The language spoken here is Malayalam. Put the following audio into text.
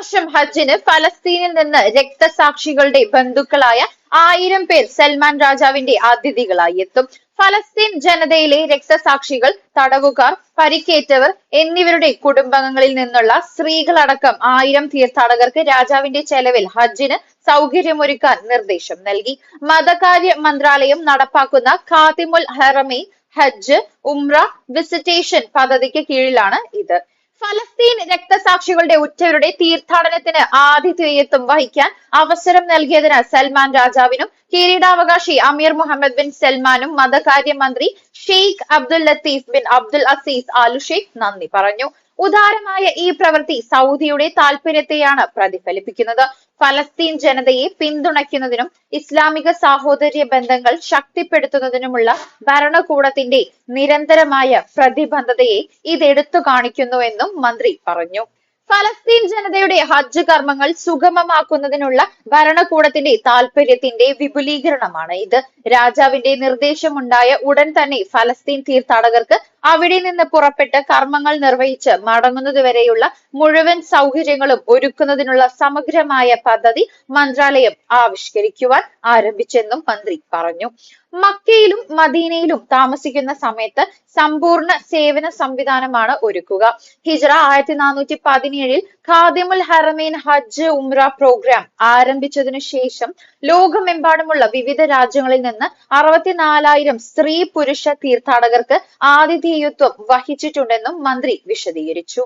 വർഷം ഹജ്ജിന് ഫലസ്തീനിൽ നിന്ന് രക്തസാക്ഷികളുടെ ബന്ധുക്കളായ ആയിരം പേർ സൽമാൻ രാജാവിന്റെ അതിഥികളായി എത്തും. ഫലസ്തീൻ ജനതയിലെ രക്തസാക്ഷികൾ തടവുകാർ പരിക്കേറ്റവർ എന്നിവരുടെ കുടുംബങ്ങളിൽ നിന്നുള്ള സ്ത്രീകളടക്കം ആയിരം തീർത്ഥാടകർക്ക് രാജാവിന്റെ ചെലവിൽ ഹജ്ജിന് സൗകര്യമൊരുക്കാൻ നിർദ്ദേശം നൽകി. മതകാര്യ മന്ത്രാലയം നടപ്പാക്കുന്ന ഖാതിമുൽ ഹറമി ഹജ്ജ് ഉംറ വിസിറ്റേഷൻ പദ്ധതിക്ക് കീഴിലാണ് ഇത്. ഫലസ്തീൻ രക്തസാക്ഷികളുടെ ഉറ്റവരുടെ തീർത്ഥാടനത്തിന് ആതിഥേയത്വം വഹിക്കാൻ അവസരം നൽകിയതിന് സൽമാൻ രാജാവിനും കിരീടാവകാശി അമീർ മുഹമ്മദ് ബിൻ സൽമാനും മതകാര്യമന്ത്രി Sheikh Abdul Latif bin Abdul Aziz Al നന്ദി പറഞ്ഞു. ഉദാരമായ ഈ പ്രവൃത്തി സൗദിയുടെ താൽപര്യത്തെയാണ് പ്രതിഫലിപ്പിക്കുന്നത്. ഫലസ്തീൻ ജനതയെ പിന്തുണയ്ക്കുന്നതിനും ഇസ്ലാമിക സാഹോദര്യ ബന്ധങ്ങൾ ശക്തിപ്പെടുത്തുന്നതിനുമുള്ള ഭരണകൂടത്തിന്റെ നിരന്തരമായ പ്രതിബദ്ധതയെ ഇത് ഇതെടുത്തു കാണിക്കുന്നുവെന്നും മന്ത്രി പറഞ്ഞു. ഫലസ്തീൻ ജനതയുടെ ഹജ്ജ് കർമ്മങ്ങൾ സുഗമമാക്കുന്നതിനുള്ള ഭരണകൂടത്തിന്റെ താൽപര്യത്തിന്റെ വിപുലീകരണമാണ് ഇത്. രാജാവിന്റെ നിർദ്ദേശമുണ്ടായ ഉടൻ തന്നെ ഫലസ്തീൻ തീർത്ഥാടകർക്ക് അവിടെ നിന്ന് പുറപ്പെട്ട് കർമ്മങ്ങൾ നിർവഹിച്ച് മടങ്ങുന്നതുവരെയുള്ള മുഴുവൻ സൗകര്യങ്ങളും ഒരുക്കുന്നതിനുള്ള സമഗ്രമായ പദ്ധതി മന്ത്രാലയം ആവിഷ്കരിക്കുവാൻ ആരംഭിച്ചെന്നും മന്ത്രി പറഞ്ഞു. മക്കയിലും മദീനയിലും താമസിക്കുന്ന സമയത്ത് സമ്പൂർണ സേവന സംവിധാനമാണ് ഒരുക്കുക. ഹിജറ ആയിരത്തി നാനൂറ്റി പതിനേഴിൽ ഖാദിമുൽ ഹറമീൻ ഹജ്ജ് ഉംറ പ്രോഗ്രാം ആരംഭിച്ചതിനു ശേഷം ലോകമെമ്പാടുമുള്ള വിവിധ രാജ്യങ്ങളിൽ നിന്ന് അറുപത്തിനാലായിരം സ്ത്രീ പുരുഷ തീർത്ഥാടകർക്ക് ആതിഥേയത്വം വഹിച്ചിട്ടുണ്ടെന്നും മന്ത്രി വിശദീകരിച്ചു.